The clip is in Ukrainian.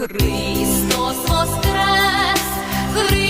Христос воскрес! Христос